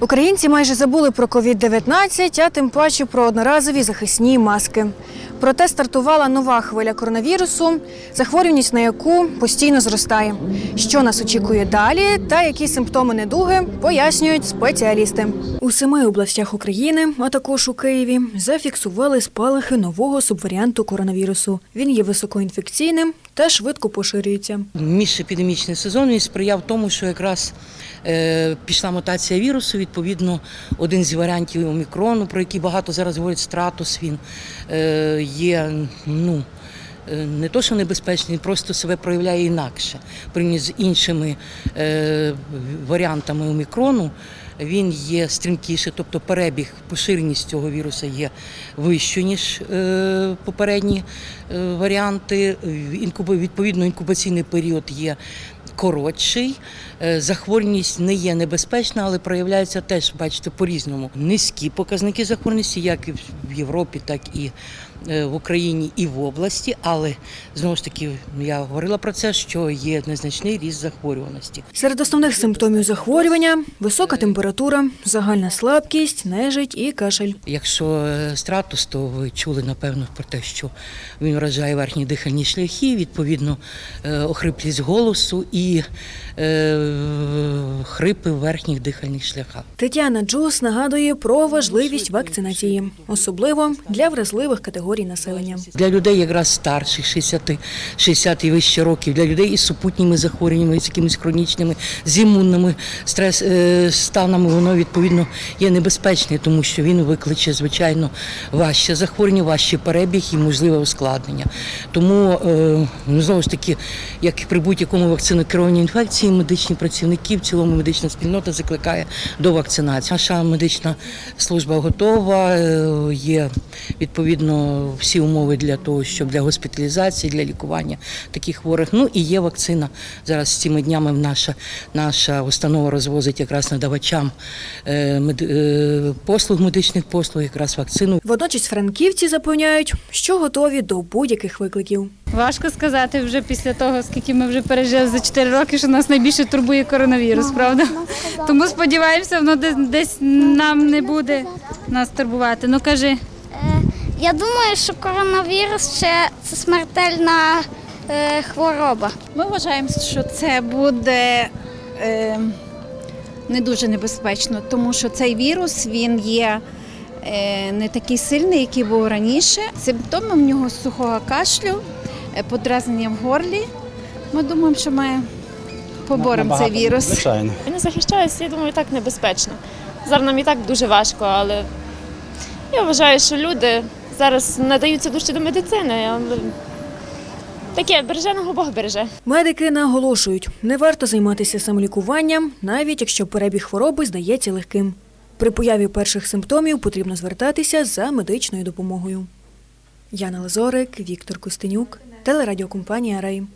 Українці майже забули про COVID-19, а тим паче про одноразові захисні маски. Проте стартувала нова хвиля коронавірусу, захворюваність на яку постійно зростає. Що нас очікує далі, та які симптоми недуги пояснюють спеціалісти. У семи областях України, а також у Києві, зафіксували спалахи нового субваріанту коронавірусу. Він є високоінфекційним та швидко поширюється. Міжепідемічний сезон він сприяв тому, що якраз пішла мутація вірусу. Відповідно, один з варіантів омікрону, про який багато зараз говорять, стратус, він е, є ну. е, Не то, що небезпечний, просто себе проявляє інакше. Порівняно з іншими е, варіантами омікрону, він є стрімкіший, тобто перебіг, поширеність цього віруса є вищою, ніж е, попередні е, варіанти. Відповідно, інкубаційний період є коротший. Е, Захворюваність не є небезпечна, але проявляється теж, бачите, по-різному. Низькі показники захворюваності, як і в Європі, так і е, в Україні і в області. Але знову ж таки, я говорила про це, що є незначний ріст захворюваності. Серед основних симптомів захворювання висока температура, загальна слабкість, нежить і кашель. Якщо е, стратус, то ви чули напевно про те, що він вражає верхні дихальні шляхи, відповідно охриплість голосу і е, хрипи в верхніх дихальних шляхах. Тетяна Джус нагадує про важливість вакцинації, особливо для вразливих категорій населення. Для людей якраз старших 60, 60 і вище років, для людей із супутніми захворюваннями, з якимись хронічними, з імунними стрес е, станами, воно відповідно є небезпечне, тому що він викличе, звичайно, важче захворювання, важчий перебіг і можливе ускладнення. Тому е, ну, знову ж таки, як і при будь-якому вакцинокерованій інфекції, медичні працівники, в цілому медична спільнота закликає до вакцинації. Наша медична служба готова, е, є відповідно всі умови для того, щоб для госпіталізації, для лікування таких хворих. Ну і є вакцина. Зараз цими днями наша, наша установа розвозить якраз надавачам е, мед- е, послуг, медичних послуг, якраз вакцину. Водночас франківці запевняють, що готові до будь-яких викликів. Важко сказати вже після того, скільки ми вже пережили за 4 роки, що нас найбільше турбує коронавірус, правда? Тому сподіваємося, воно десь, десь нам не буде нас турбувати. Ну кажи, Е, Я думаю, що коронавірус ще це смертельна е, хвороба. Ми вважаємо, що це буде е, не дуже небезпечно, тому що цей вірус він є е, не такий сильний, який був раніше. Симптоми в нього сухого кашлю, подразнення в горлі. Ми думаємо, що ми поборемо цей вірус. Звичайно. Я не захищаюся, я думаю, так небезпечно. Зараз нам і так дуже важко, але я вважаю, що люди зараз надаються дужче до медицини, таке береженого Бог береже. Медики наголошують, не варто займатися самолікуванням, навіть якщо перебіг хвороби здається легким. При появі перших симптомів потрібно звертатися за медичною допомогою. Яна Лазорик, Віктор Костенюк, телерадіокомпанія Рей.